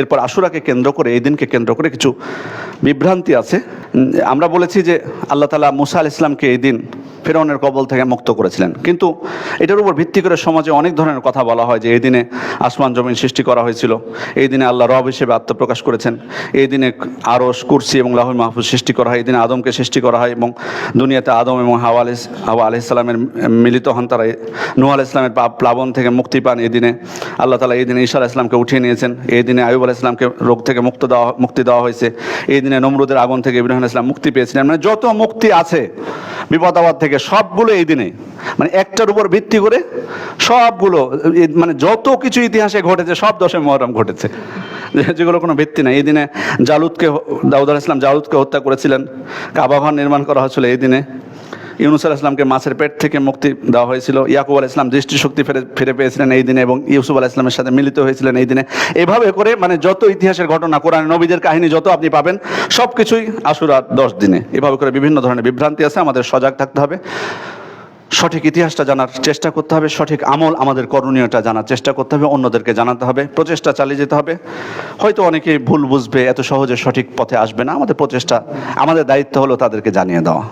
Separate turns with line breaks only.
এরপর আশুরাকে কেন্দ্র করে, এই দিনকে কেন্দ্র করে কিছু বিভ্রান্তি আছে। আমরা বলেছি যে আল্লাহ তালা মুসা আল ইসলামকে এই দিন ফেরাউনের কবল থেকে মুক্ত করেছিলেন। কিন্তু এটার উপর ভিত্তি করে সমাজে অনেক ধরনের কথা বলা হয় যে, এই দিনে আসমান জমিন সৃষ্টি করা হয়েছিল। এই দিনে আল্লাহ রব হিসেবে আত্মপ্রকাশ করেছেন। এই দিনে আরস কুরসি এবং লাহুল মাহফুজ সৃষ্টি করা হয়। এই দিনে আদমকে সৃষ্টি করা হয় এবং দুনিয়াতে আদম এবং হাওয়া আলি হাওয়া আলি ইসলামের মিলিত হন তারা। নুহ আল ইসলামের প্লাবন থেকে মুক্তি পান এই দিনে। আল্লাহ তালা এই দিনে ঈশা আলাহ ইসলামকে উঠিয়ে নিয়েছেন। এই দিনে আয়ুব আলাহ ইসলামকে রোগ থেকে মুক্ত দেওয়া, মুক্তি দেওয়া হয়েছে। এই দিনে নমরুদের আগুন থেকে ইব্রাহিম ইসলাম মুক্তি পেয়েছিলেন। মানে যত মুক্তি আছে, বিপদ থেকে সবগুলো এই দিনে মানে একটার উপর ভিত্তি করে সবগুলো মানে যত কিছু ইতিহাসে ঘটেছে, সব দশে মহরম ঘটেছে। যেগুলো কোনো ভিত্তি নেই। এই দিনে জালুদকে, দাউদ ইসলাম জালুদকে হত্যা করেছিলেন। কাবাঘর নির্মাণ করা হয়েছিল এই দিনে। ইউনুস আলাহ ইসলামকে মাছের পেট থেকে মুক্তি দেওয়া হয়েছিল। ইয়াকুব আলাহ ইসলাম দৃষ্টিশক্তি ফিরে ফিরে পেয়েছিলেন এই দিনে এবং ইউসুফ আলাহ ইসলামের সাথে মিলিত হয়েছিলেন এই দিনে। এভাবে করে মানে যত ইতিহাসের ঘটনা, কোরআন, নবীদের কাহিনী যত আপনি পাবেন সব কিছুই আশুরার দশ দিনে। এভাবে করে বিভিন্ন ধরনের বিভ্রান্তি আছে, আমাদের সজাগ থাকতে হবে। সঠিক ইতিহাসটা জানার চেষ্টা করতে হবে, সঠিক আমল আমাদের করণীয়টা জানার চেষ্টা করতে হবে, অন্যদেরকে জানাতে হবে, প্রচেষ্টা চালিয়ে যেতে হবে। হয়তো অনেকে ভুল বুঝবে, এত সহজে সঠিক পথে আসবে না। আমাদের প্রচেষ্টা, আমাদের দায়িত্ব হলো তাদেরকে জানিয়ে দেওয়া।